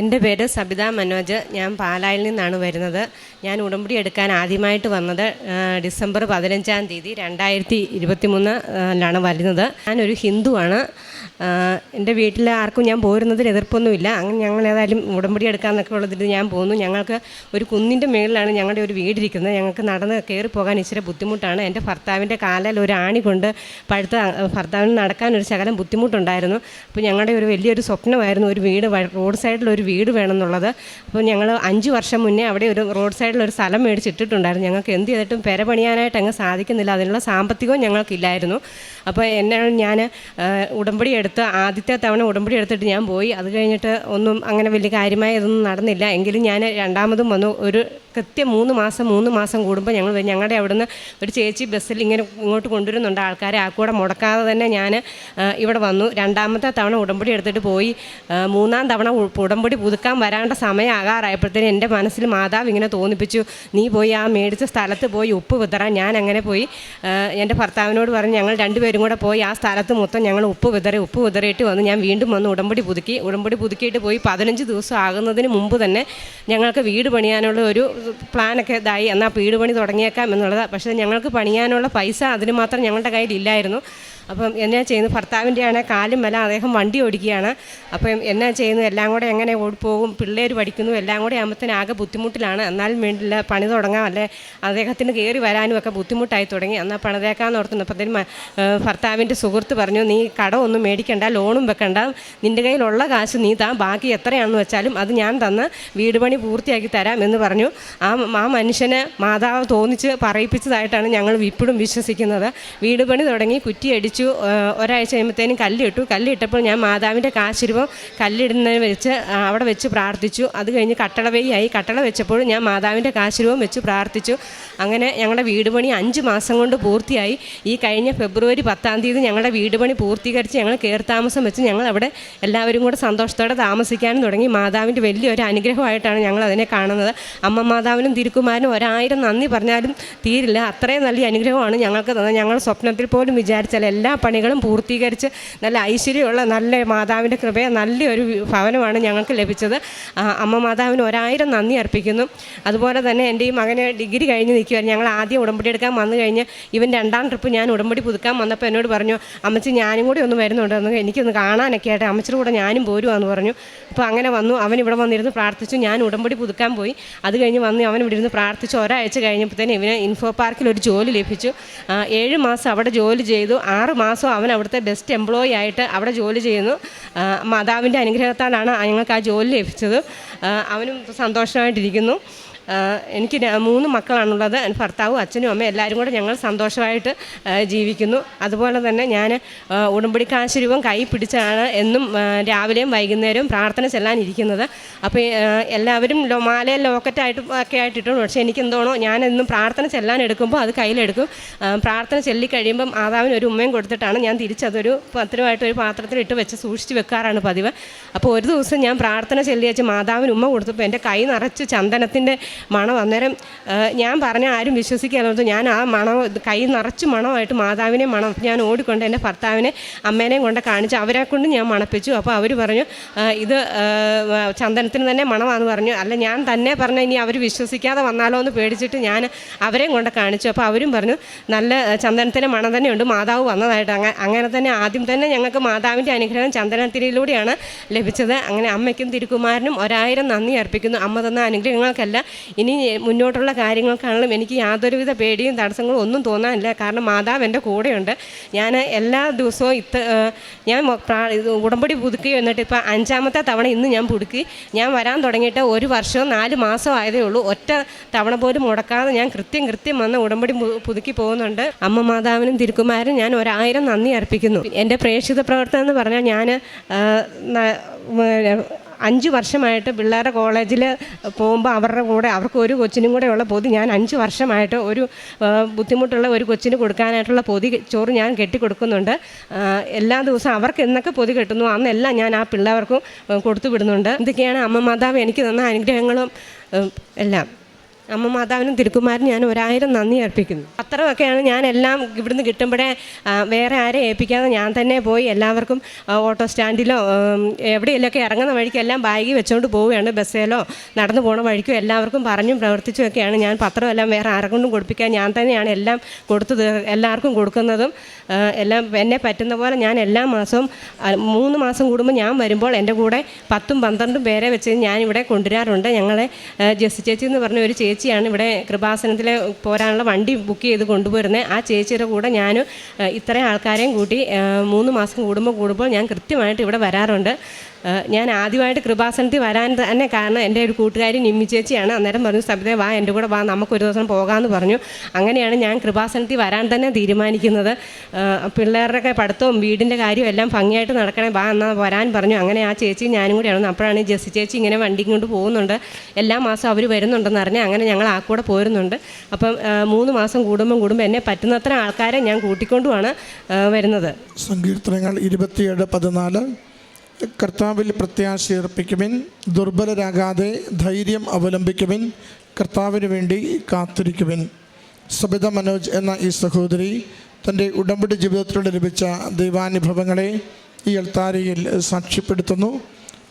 എന്റെ പേര് സബിത മനോജ്. ഞാൻ പാലായിൽ നിന്നാണ് വരുന്നത്. ഞാൻ ഉടമ്പടി എടുക്കാൻ ആദ്യമായിട്ട് വന്നത് ഡിസംബർ പതിനഞ്ചാം തീയതി രണ്ടായിരത്തി ഇരുപത്തി മൂന്നിലാണ് വരുന്നത്. ഞാനൊരു ഹിന്ദുവാണ്. എന്റെ വീട്ടിൽ ആർക്കും ഞാൻ പോരുന്നതിൽ എതിർപ്പൊന്നുമില്ല. അങ്ങനെ ഞങ്ങൾ ഏതായാലും ഉടമ്പടി എടുക്കാമെന്നൊക്കെ ഉള്ളതിൽ ഞാൻ പോകുന്നു. ഞങ്ങൾക്ക് ഒരു കുന്നിന്റെ മുകളിലാണ് ഞങ്ങളുടെ ഒരു വീടിരിക്കുന്നത്. ഞങ്ങൾക്ക് നടന്ന് കയറി പോകാൻ ഇച്ചിരി ബുദ്ധിമുട്ടാണ്. എന്റെ ഭർത്താവിന്റെ കാലിൽ ഒരു ആണി കൊണ്ട് പഴുത്ത ഭർത്താവിന് നടക്കാൻ ഒരു ശകലം ബുദ്ധിമുട്ടുണ്ടായിരുന്നു. അപ്പോൾ ഞങ്ങളുടെ ഒരു വലിയൊരു സ്വപ്നമായിരുന്നു ഒരു വീട് റോഡ് സൈഡിൽ ഒരു വീട് വേണമെന്നുള്ളത്. അപ്പോൾ ഞങ്ങൾ അഞ്ച് വർഷം മുന്നേ അവിടെ ഒരു റോഡ് സൈഡിൽ ഒരു സ്ഥലം മേടിച്ചിട്ടിട്ടുണ്ടായിരുന്നു. ഞങ്ങൾക്ക് എന്ത് ചെയ്തിട്ടും പെര പണിയാനായിട്ട് അങ്ങ് സാധിക്കുന്നില്ല. അതിനുള്ള സാമ്പത്തികവും ഞങ്ങൾക്കില്ലായിരുന്നു. അപ്പോൾ എന്നാണ് ഞാൻ ഉടമ്പടി എടുത്ത് ആദ്യത്തെ തവണ ഉടമ്പടി എടുത്തിട്ട് ഞാൻ പോയി. അത് കഴിഞ്ഞിട്ട് ഒന്നും അങ്ങനെ വലിയ കാര്യമായ ഇതൊന്നും നടന്നില്ല. എങ്കിലും ഞാൻ രണ്ടാമതും വന്നു. ഒരു കൃത്യം മൂന്ന് മാസം മൂന്ന് മാസം കൂടുമ്പോൾ ഞങ്ങൾ. ഞങ്ങളുടെ അവിടുന്ന് ഒരു ചേച്ചി ബസ്സിൽ ഇങ്ങനെ ഇങ്ങോട്ട് കൊണ്ടുവരുന്നുണ്ട് ആൾക്കാരെ. ആ കൂടെ മുടക്കാതെ തന്നെ ഞാൻ ഇവിടെ വന്നു. രണ്ടാമത്തെ തവണ ഉടമ്പടി എടുത്തിട്ട് പോയി. മൂന്നാം തവണ ഉടമ്പടി പുതുക്കാൻ വരാണ്ട സമയം ആകാറായപ്പോഴത്തേനും എന്റെ മനസ്സിൽ മാതാവ് ഇങ്ങനെ തോന്നിപ്പിച്ചു. നീ പോയി ആ മേടിച്ച സ്ഥലത്ത് പോയി ഉപ്പ് വിതറാൻ. ഞാൻ അങ്ങനെ പോയി എന്റെ ഭർത്താവിനോട് പറഞ്ഞ് ഞങ്ങൾ രണ്ടുപേരും കൂടെ പോയി. ആ സ്ഥലത്ത് മൊത്തം ഞങ്ങൾ ഉപ്പ് വിതറി ഉപ്പ് വിതറിയിട്ട് വന്ന് ഞാൻ വീണ്ടും വന്ന് ഉടമ്പടി പുതുക്കി. ഉടമ്പടി പുതുക്കിയിട്ട് പോയി പതിനഞ്ച് ദിവസം ആകുന്നതിന് മുമ്പ് തന്നെ ഞങ്ങൾക്ക് വീട് പണിയാനുള്ള ഒരു പ്ലാനൊക്കെ ഇതായി. എന്നാൽ വീട് പണി തുടങ്ങിയേക്കാം എന്നുള്ളത്. പക്ഷേ ഞങ്ങൾക്ക് പണിയാനുള്ള പൈസ അതിന് മാത്രം ഞങ്ങളുടെ കയ്യിൽ ഇല്ലായിരുന്നു അപ്പം എന്നാ ചെയ്യുന്നു ഭർത്താവിന്റെ ആണെങ്കിൽ കാലും മല അദ്ദേഹം വണ്ടി ഓടിക്കുകയാണ്. അപ്പം എന്നാ ചെയ്യുന്നു എല്ലാം കൂടെ എങ്ങനെ ഓടിപ്പോകും പിള്ളേർ പഠിക്കുന്നു എല്ലാം കൂടെ ആകുമ്പോഴത്തേന് ആകെ ബുദ്ധിമുട്ടിലാണ്. എന്നാലും വേണ്ടില്ല പണി തുടങ്ങാം അല്ലെ അദ്ദേഹത്തിന് കയറി വരാനും ഒക്കെ ബുദ്ധിമുട്ടായി തുടങ്ങി. എന്നാൽ പണിതേക്കാന്ന് ഓർത്തുന്നു അപ്പോഴത്തേനും ഭർത്താവിന്റെ സുഹൃത്ത് പറഞ്ഞു നീ കട ഒന്നും മേടിക്കണ്ട ലോണും വെക്കണ്ട. നിന്റെ കയ്യിലുള്ള കാശ് നീ താ ബാക്കി എത്രയാണെന്ന് വെച്ചാലും അത് ഞാൻ തന്ന് വീട് പണി പൂർത്തിയാക്കി തരാം എന്ന് പറഞ്ഞു. ആ ആ മനുഷ്യനെ മാതാവ് തോന്നിച്ച് പറയിപ്പിച്ചതായിട്ടാണ് ഞങ്ങൾ ഇപ്പോഴും വിശ്വസിക്കുന്നത്. വീട് പണി തുടങ്ങി കുറ്റിയടിച്ചു ആ, ഒരാഴ്ച കഴിയുമ്പോഴത്തേനും കല്ലിട്ടു. കല്ലിട്ടപ്പോൾ ഞാൻ മാതാവിന്റെ കാശിരുവം കല്ലിടുന്നതിന് വെച്ച് അവിടെ വെച്ച് പ്രാർത്ഥിച്ചു. അത് കഴിഞ്ഞ് കട്ടള വെയ്യായി കട്ടള വെച്ചപ്പോൾ ഞാൻ മാതാവിന്റെ കാശിരുവം വെച്ച് പ്രാർത്ഥിച്ചു. അങ്ങനെ ഞങ്ങളുടെ വീട് പണി അഞ്ച് മാസം കൊണ്ട് പൂർത്തിയായി. ഈ കഴിഞ്ഞ ഫെബ്രുവരി പത്താം തീയതി ഞങ്ങളുടെ വീട് പണി പൂർത്തീകരിച്ച് ഞങ്ങൾ കയറി വെച്ച് ഞങ്ങൾ അവിടെ എല്ലാവരും കൂടെ സന്തോഷത്തോടെ താമസിക്കാനും തുടങ്ങി. മാതാവിന്റെ വലിയൊരു അനുഗ്രഹമായിട്ടാണ് ഞങ്ങൾ അതിനെ കാണുന്നത്. അമ്മ മാതാവിനും തിരുക്കുമാരനും ഒരായിരം നന്ദി പറഞ്ഞാലും തീരില്ല. അത്രയും നല്ല അനുഗ്രഹമാണ് ഞങ്ങൾക്ക് തന്നത്. ഞങ്ങൾ സ്വപ്നത്തിൽ പോലും വിചാരിച്ചാൽ എല്ലാ പണികളും പൂർത്തീകരിച്ച് നല്ല ഐശ്വര്യമുള്ള നല്ല മാതാവിന്റെ കൃപയെ നല്ലൊരു ഭവനമാണ് ഞങ്ങൾക്ക് ലഭിച്ചത്. അമ്മ മാതാവിന് ഒരായിരം നന്ദി അർപ്പിക്കുന്നു. അതുപോലെ തന്നെ എന്റെ ഈ മകന് ഡിഗ്രി കഴിഞ്ഞ് നിൽക്കുമായിരുന്നു ഞങ്ങൾ ആദ്യം ഉടമ്പടി എടുക്കാൻ വന്നു കഴിഞ്ഞ് ഇവൻ രണ്ടാം ട്രിപ്പ് ഞാൻ ഉടമ്പടി പുതുക്കാൻ വന്നപ്പോൾ എന്നോട് പറഞ്ഞു അമ്മച്ചി ഞാനും കൂടി ഒന്ന് വരുന്നുണ്ട്. ഒന്ന് എനിക്കൊന്ന് കാണാനൊക്കെ ആയിട്ട് അമ്മച്ചിയുടെ കൂടെ ഞാനും പോരുവാന്ന് പറഞ്ഞു. അപ്പോൾ അങ്ങനെ വന്നു. അവൻ ഇവിടെ വന്നിരുന്ന് പ്രാർത്ഥിച്ചു. ഞാൻ ഉടമ്പടി പുതുക്കാൻ പോയി. അത് കഴിഞ്ഞ് വന്ന് അവൻ ഇവിടെ ഇരുന്ന് പ്രാർത്ഥിച്ചു. ഒരാഴ്ച കഴിഞ്ഞപ്പോൾ തന്നെ ഇവന് ഇൻഫോ പാർക്കിൽ ഒരു ജോലി ലഭിച്ചു. ഏഴ് മാസം അവിടെ ജോലി ചെയ്തു. ആറ് മാസം അവൻ അവിടുത്തെ ബെസ്റ്റ് എംപ്ലോയി ആയിട്ട് അവിടെ ജോലി ചെയ്യുന്നു. മാതാവിന്റെ അനുഗ്രഹത്താലാണ് ഞങ്ങൾക്ക് ആ ജോലി ലഭിച്ചത്. അവനും സന്തോഷമായിട്ടിരിക്കുന്നു. എനിക്ക് മൂന്ന് മക്കളാണുള്ളത്. ഭർത്താവും അച്ഛനും അമ്മയും എല്ലാവരും കൂടെ ഞങ്ങൾ സന്തോഷമായിട്ട് ജീവിക്കുന്നു. അതുപോലെ തന്നെ ഞാൻ ഉടമ്പടി കാശുരൂപം കൈ പിടിച്ചാണ് എന്നും രാവിലെയും വൈകുന്നേരവും പ്രാർത്ഥന ചെല്ലാനിരിക്കുന്നത്. അപ്പോൾ എല്ലാവരും മാലയിൽ ലോക്കറ്റായിട്ട് ഒക്കെ ആയിട്ടിട്ടുണ്ട്. പക്ഷേ എനിക്ക് എന്തോണോ ഞാൻ എന്നും പ്രാർത്ഥന ചെല്ലാൻ എടുക്കുമ്പോൾ അത് കയ്യിലെടുക്കും. പ്രാർത്ഥന ചെല്ലിക്കഴിയുമ്പം മാതാവിന് ഒരു ഉമ്മയും കൊടുത്തിട്ടാണ് ഞാൻ തിരിച്ചതൊരു പത്രമായിട്ട് ഒരു പാത്രത്തിൽ ഇട്ട് വെച്ച് സൂക്ഷിച്ച് വെക്കാറാണ് പതിവ്. അപ്പോൾ ഒരു ദിവസം ഞാൻ പ്രാർത്ഥന ചെല്ലിയച്ച് മാതാവിന് ഉമ്മ കൊടുത്തപ്പോൾ എന്റെ കൈ നിറച്ച് ചന്ദനത്തിന്റെ മണം അന്നേരം ഞാൻ പറഞ്ഞ ആരും വിശ്വസിക്കാതെ ഞാൻ ആ മണം കൈ നിറച്ച് മണമായിട്ട് മാതാവിനെ മണം ഞാൻ ഓടിക്കൊണ്ട് എന്റെ ഭർത്താവിനെ അമ്മേനെയും കൊണ്ട് കാണിച്ച് അവരെ കൊണ്ട് ഞാൻ മണപ്പിച്ചു. അപ്പോൾ അവർ പറഞ്ഞു ഇത് ചന്ദനത്തിന് തന്നെ മണമാണെന്ന് പറഞ്ഞു. അല്ല ഞാൻ തന്നെ പറഞ്ഞു ഇനി അവർ വിശ്വസിക്കാതെ വന്നാലോ എന്ന് പേടിച്ചിട്ട് ഞാൻ അവരെയും കൊണ്ട് കാണിച്ചു. അപ്പോൾ അവരും പറഞ്ഞു നല്ല ചന്ദനത്തിന്റെ മണം തന്നെയുണ്ട് മാതാവ് വന്നതായിട്ട് അങ്ങനെ അങ്ങനെ തന്നെ ആദ്യം തന്നെ ഞങ്ങൾക്ക് മാതാവിന്റെ അനുഗ്രഹം ചന്ദനത്തിരിയിലൂടെയാണ് ലഭിച്ചത്. അങ്ങനെ അമ്മയ്ക്കും തിരുക്കുമാരനും ഒരായിരം നന്ദി അർപ്പിക്കുന്നു. അമ്മ തന്ന അനുഗ്രഹങ്ങൾക്കല്ല ഇനി മുന്നോട്ടുള്ള കാര്യങ്ങൾക്കാണെങ്കിലും എനിക്ക് യാതൊരുവിധ പേടിയും തടസ്സങ്ങളും ഒന്നും തോന്നാനില്ല. കാരണം മാതാവ് എന്റെ കൂടെയുണ്ട്. ഞാൻ എല്ലാ ദിവസവും ഇത്ത ഞാൻ ഉടമ്പടി പുതുക്കി എന്നിട്ട് ഇപ്പോൾ അഞ്ചാമത്തെ തവണ ഇന്ന് ഞാൻ പുതുക്കി. ഞാൻ വരാൻ തുടങ്ങിയിട്ട് ഒരു വർഷവും നാല് മാസം ആയതേ ഉള്ളൂ. ഒറ്റ തവണ പോലും മുടക്കാതെ ഞാൻ കൃത്യം കൃത്യം വന്ന് ഉടമ്പടി പുതുക്കി പോകുന്നുണ്ട്. അമ്മ മാതാവിനും തിരുക്കുമാരനും ഞാൻ ഒരായിരം നന്ദി അർപ്പിക്കുന്നു. എന്റെ പ്രേക്ഷിത പ്രവർത്തനം എന്ന് പറഞ്ഞാൽ ഞാൻ അഞ്ച് വർഷമായിട്ട് പിള്ളേരുടെ കോളേജിൽ പോകുമ്പോൾ അവരുടെ കൂടെ അവർക്ക് ഒരു കൊച്ചിനും കൂടെ ഉള്ള പൊതി ഞാൻ അഞ്ച് വർഷമായിട്ട് ഒരു ബുദ്ധിമുട്ടുള്ള ഒരു കൊച്ചിന് കൊടുക്കാനായിട്ടുള്ള പൊതി ചോറ് ഞാൻ കെട്ടിക്കൊടുക്കുന്നുണ്ട്. എല്ലാ ദിവസവും അവർക്ക് എന്നൊക്കെ പൊതി കെട്ടുന്നു. അന്നെല്ലാം ഞാൻ ആ പിള്ളേർക്കും കൊടുത്തു വിടുന്നുണ്ട്. ഇതൊക്കെയാണ് അമ്മ മാതാവ് എനിക്ക് തന്ന അനുഗ്രഹങ്ങളും എല്ലാം. അമ്മ മാതാവിനും തിരുക്കുമാരനും ഞാൻ ഒരായിരം നന്ദി അർപ്പിക്കുന്നു. പത്രമൊക്കെയാണ് ഞാൻ എല്ലാം ഇവിടുന്ന് കിട്ടുമ്പോഴേ വേറെ ആരെ ഏൽപ്പിക്കാതെ ഞാൻ തന്നെ പോയി എല്ലാവർക്കും ഓട്ടോ സ്റ്റാൻഡിലോ എവിടെയെങ്കിലുമൊക്കെ ഇറങ്ങുന്ന വഴിക്കെല്ലാം ബാഗ് വെച്ചുകൊണ്ട് പോവുകയാണ്. ബസ്സിലോ നടന്നു പോണ വഴിക്കും എല്ലാവർക്കും പറഞ്ഞും പ്രവർത്തിച്ചും ഒക്കെയാണ് ഞാൻ പത്രമെല്ലാം വേറെ ആരെക്കൊണ്ടും കൊടുപ്പിക്കാൻ ഞാൻ തന്നെയാണ് എല്ലാം കൊടുത്തു എല്ലാവർക്കും കൊടുക്കുന്നതും എല്ലാം എന്നെ പറ്റുന്ന പോലെ ഞാൻ എല്ലാ മാസവും മൂന്ന് മാസം കൂടുമ്പോൾ ഞാൻ വരുമ്പോൾ എന്റെ കൂടെ പത്തും പന്ത്രണ്ടും പേരെ വെച്ച് ഞാനിവിടെ കൊണ്ടുവരാറുണ്ട്. ഞങ്ങളെ ജസ് ചേച്ചി എന്ന് പറഞ്ഞ ഒരു ചേച്ചിയാണ് ഇവിടെ കൃപാസനത്തിൽ പോരാനുള്ള വണ്ടി ബുക്ക് ചെയ്ത് കൊണ്ടുപോരുന്നത് ആ ചേച്ചിയുടെ കൂടെ ഞാൻ ഇത്രയും ആൾക്കാരെയും കൂട്ടി മൂന്ന് മാസം കൂടുമ്പോൾ കൂടുമ്പോൾ ഞാൻ കൃത്യമായിട്ട് ഇവിടെ വരാറുണ്ട്. ഞാൻ ആദ്യമായിട്ട് കൃപാസനത്തിൽ വരാൻ തന്നെ കാരണം എന്റെ ഒരു കൂട്ടുകാരി നിമ്മി ചേച്ചിയാണ്. അന്നേരം പറഞ്ഞു സബിതേ വാ എന്റെ കൂടെ വാ നമുക്കൊരു ദിവസം പോകാമെന്ന് പറഞ്ഞു. അങ്ങനെയാണ് ഞാൻ കൃപാസനത്തിൽ വരാൻ തന്നെ തീരുമാനിക്കുന്നത്. പിള്ളേരുടെയൊക്കെ പഠിത്തവും വീടിന്റെ കാര്യവും എല്ലാം ഭംഗിയായിട്ട് നടക്കണേ വാ എന്നാൽ വരാൻ പറഞ്ഞു. അങ്ങനെ ആ ചേച്ചി ഞാനും കൂടിയാണ് അപ്പോഴാണ് ജെസ്സി ചേച്ചി ഇങ്ങനെ വണ്ടി കൊണ്ട് പോകുന്നുണ്ട്. എല്ലാ മാസം അവർ വരുന്നുണ്ടെന്ന് അറിഞ്ഞ് അങ്ങനെ ഞങ്ങൾ ആ കൂടെ പോരുന്നുണ്ട്. അപ്പം മൂന്ന് മാസം കൂടുമ്പം കൂടുമ്പോൾ എന്നെ പറ്റുന്നത്ര ആൾക്കാരെ ഞാൻ കൂട്ടിക്കൊണ്ടുമാണ് വരുന്നത്. സങ്കീർത്തനങ്ങൾ ഇരുപത്തിയേഴ് പതിനാല്. കർത്താവിൽ പ്രത്യാശയർപ്പിക്കുവിൻ ദുർബലരാകാതെ ധൈര്യം അവലംബിക്കുവിൻ കർത്താവിന് വേണ്ടി കാത്തിരിക്കുവിൻ. സബിത മനോജ് എന്ന ഈ സഹോദരി തന്റെ ഉടമ്പടി ജീവിതത്തിലൂടെ ലഭിച്ച ദൈവാനുഭവങ്ങളെ ഈ അൾത്താരയിൽ സാക്ഷ്യപ്പെടുത്തുന്നു.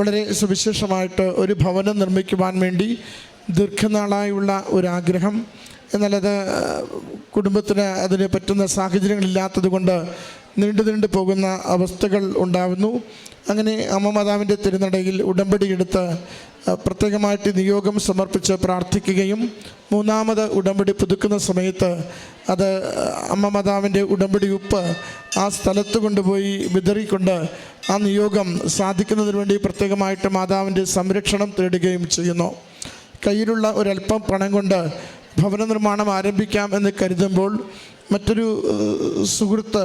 വളരെ സുവിശേഷമായിട്ട് ഒരു ഭവനം നിർമ്മിക്കുവാൻ വേണ്ടി ദീർഘനാളായുള്ള ഒരാഗ്രഹം. എന്നാലത് കുടുംബത്തിന് അതിന് പറ്റുന്ന സാഹചര്യങ്ങളില്ലാത്തത് കൊണ്ട് നീണ്ടു നീണ്ടു പോകുന്ന അവസ്ഥകൾ ഉണ്ടാകുന്നു അങ്ങനെ അമ്മ മാതാവിന്റെ തിരുനടയിൽ ഉടമ്പടി എടുത്ത് അഹ്, പ്രത്യേകമായിട്ട് നിയോഗം സമർപ്പിച്ച് പ്രാർത്ഥിക്കുകയും മൂന്നാമത് ഉടമ്പടി പുതുക്കുന്ന സമയത്ത് അത് അമ്മ മാതാവിന്റെ ഉടമ്പടി ഉപ്പ് ആ സ്ഥലത്ത് കൊണ്ടുപോയി വിതറിക്കൊണ്ട് ആ നിയോഗം സാധിക്കുന്നതിന് വേണ്ടി പ്രത്യേകമായിട്ട് മാതാവിന്റെ സംരക്ഷണം തേടുകയും ചെയ്യുന്നു. കയ്യിലുള്ള ഒരല്പം പണം കൊണ്ട് ഭവന നിർമ്മാണം ആരംഭിക്കാം എന്ന് കരുതുമ്പോൾ മറ്റൊരു സുഹൃത്ത്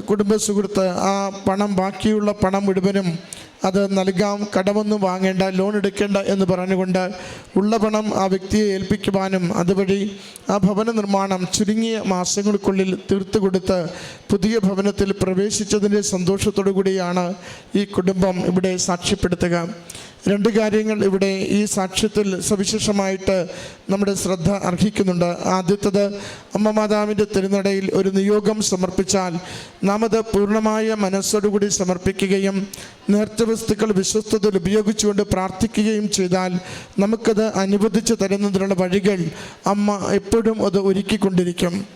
കുടുംബ സുഹൃത്ത് ആ പണം ബാക്കിയുള്ള പണം മുഴുവനും അത് നൽകാം കടമൊന്നും വാങ്ങേണ്ട ലോൺ എടുക്കേണ്ട എന്ന് പറഞ്ഞുകൊണ്ട് ഉള്ള പണം ആ വ്യക്തിയെ ഏൽപ്പിക്കുവാനും അതുവഴി ആ ഭവന നിർമ്മാണം ചുരുങ്ങിയ മാസങ്ങൾക്കുള്ളിൽ തീർത്തു കൊടുത്ത് പുതിയ ഭവനത്തിൽ പ്രവേശിച്ചതിന്റെ സന്തോഷത്തോടു കൂടിയാണ് ഈ കുടുംബം ഇവിടെ സാക്ഷ്യപ്പെടുത്തുക. രണ്ട് കാര്യങ്ങൾ ഇവിടെ ഈ സാക്ഷ്യത്തിൽ സവിശേഷമായിട്ട് നമ്മുടെ ശ്രദ്ധ അർഹിക്കുന്നുണ്ട്. ആദ്യത്തത് അമ്മ മാതാവിന്റെ തിരുനടയിൽ ഒരു നിയോഗം സമർപ്പിച്ചാൽ നാം അത് പൂർണമായ മനസ്സോടുകൂടി സമർപ്പിക്കുകയും നേർച്ച വസ്തുക്കൾ വിശ്വസ്തതയിൽ ഉപയോഗിച്ചുകൊണ്ട് പ്രാർത്ഥിക്കുകയും ചെയ്താൽ നമുക്കത് അനുവദിച്ച് തരുന്നതിനുള്ള വഴികൾ അമ്മ എപ്പോഴും അത് ഒരുക്കിക്കൊണ്ടിരിക്കും.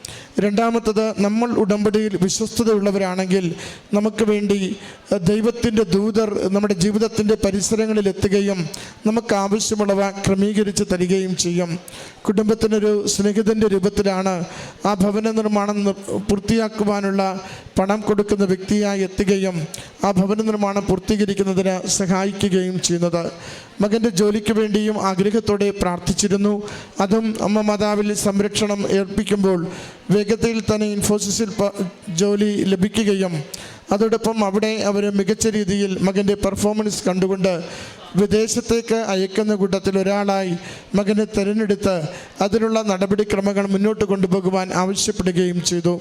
രണ്ടാമത്തത് നമ്മൾ ഉടമ്പടിയിൽ വിശ്വസ്തതയുള്ളവരാണെങ്കിൽ നമുക്ക് വേണ്ടി ദൈവത്തിന്റെ ദൂതർ നമ്മുടെ ജീവിതത്തിന്റെ പരിസരങ്ങളിൽ എത്തുകയും നമുക്ക് ആവശ്യമുള്ളവ ക്രമീകരിച്ച് തരികയും ചെയ്യും. കുടുംബത്തിനൊരു സ്നേഹിതന്റെ രൂപത്തിലാണ് ആ ഭവന നിർമ്മാണം പൂർത്തിയാക്കുവാനുള്ള പണം കൊടുക്കുന്ന വ്യക്തിയായി എത്തുകയും ആ ഭവന നിർമ്മാണം പൂർത്തീകരിക്കുന്നതിന് സഹായിക്കുകയും ചെയ്യുന്നത്. മകന്റെ ജോലിക്ക് വേണ്ടിയും ആഗ്രഹത്തോടെ പ്രാർത്ഥിച്ചിരുന്നു. അതും അമ്മ മാതാവിൽ സംരക്ഷണം ഏൽപ്പിക്കുമ്പോൾ വേഗത്തിൽ തന്നെ ഇൻഫോസിസിൽ ജോലി ലഭിക്കുകയും അതോടൊപ്പം അവിടെ അവർ മികച്ച രീതിയിൽ മകന്റെ പെർഫോമൻസ് കണ്ടുകൊണ്ട് വിദേശത്തേക്ക് അയക്കുന്ന കൂട്ടത്തിൽ ഒരാളായി മകനെ തിരഞ്ഞെടുത്ത് അതിനുള്ള നടപടിക്രമങ്ങൾ മുന്നോട്ട് കൊണ്ടുപോകുവാൻ ആവശ്യപ്പെടുകയും ചെയ്തു.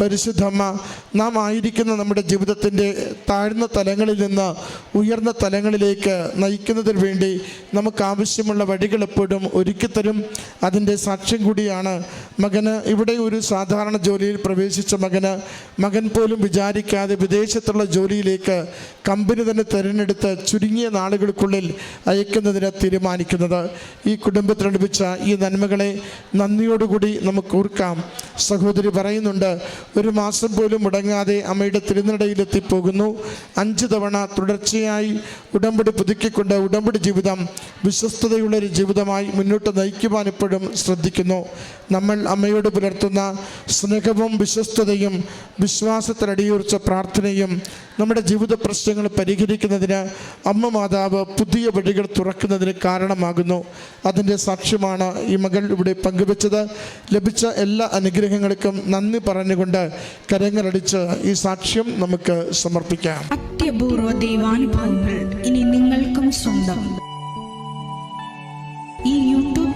പരിശുദ്ധമ്മ നാം ആയിരിക്കുന്ന നമ്മുടെ ജീവിതത്തിന്റെ താഴ്ന്ന തലങ്ങളിൽ നിന്ന് ഉയർന്ന തലങ്ങളിലേക്ക് നയിക്കുന്നതിന് വേണ്ടി നമുക്ക് ആവശ്യമുള്ള വഴികൾ എപ്പോഴും ഒരുക്കിത്തരും. അതിന്റെ സാക്ഷ്യം കൂടിയാണ് മകന് ഇവിടെ ഒരു സാധാരണ ജോലിയിൽ പ്രവേശിച്ച മകന് മകൻ പോലും വിചാരിക്കാതെ വിദേശത്തുള്ള ജോലിയിലേക്ക് കമ്പനി തന്നെ തിരഞ്ഞെടുത്ത് ചുരുങ്ങിയ നാളുകൾക്കുള്ളിൽ അയക്കുന്നതിന് തീരുമാനിക്കുന്നത്. ഈ കുടുംബത്തിന് ലഭിച്ച ഈ നന്മകളെ നന്ദിയോടുകൂടി നമുക്ക് ഓർക്കാം സഹോദരി പറയുന്നുണ്ട് ഒരു മാസം പോലും മുടങ്ങാതെ അമ്മയുടെ തിരുനടയിലെത്തി പോകുന്നു അഞ്ച് തവണ തുടർച്ചയായി ഉടമ്പടി പുതുക്കിക്കൊണ്ട് ഉടമ്പടി ജീവിതം വിശ്വസ്തതയുള്ളൊരു ജീവിതമായി മുന്നോട്ട് നയിക്കുവാൻ എപ്പോഴും ശ്രദ്ധിക്കുന്നു. നമ്മൾ അമ്മയോട് പുലർത്തുന്ന സ്നേഹവും വിശ്വസ്തതയും വിശ്വാസത്തിലടിയുറച്ച പ്രാർത്ഥനയും നമ്മുടെ ജീവിത പ്രശ്നങ്ങൾ പരിഹരിക്കുന്നതിന് അമ്മ മാതാവ് പുതിയ വഴികൾ തുറക്കുന്നതിന് കാരണമാകുന്നു. അതിന്റെ സാക്ഷ്യമാണ് ഈ മകൾ ഇവിടെ പങ്കുവെച്ചത്. ലഭിച്ച എല്ലാ അനുഗ്രഹങ്ങൾക്കും നന്ദി പറഞ്ഞുകൊണ്ട് കരങ്ങളടിച്ച് ഈ സാക്ഷ്യം നമുക്ക് സമർപ്പിക്കാം. അത്യപൂർവ ദൈവാനുഭവങ്ങൾ ഇനി നിങ്ങൾക്കും സ്വന്തം. ഈ യൂട്യൂബ്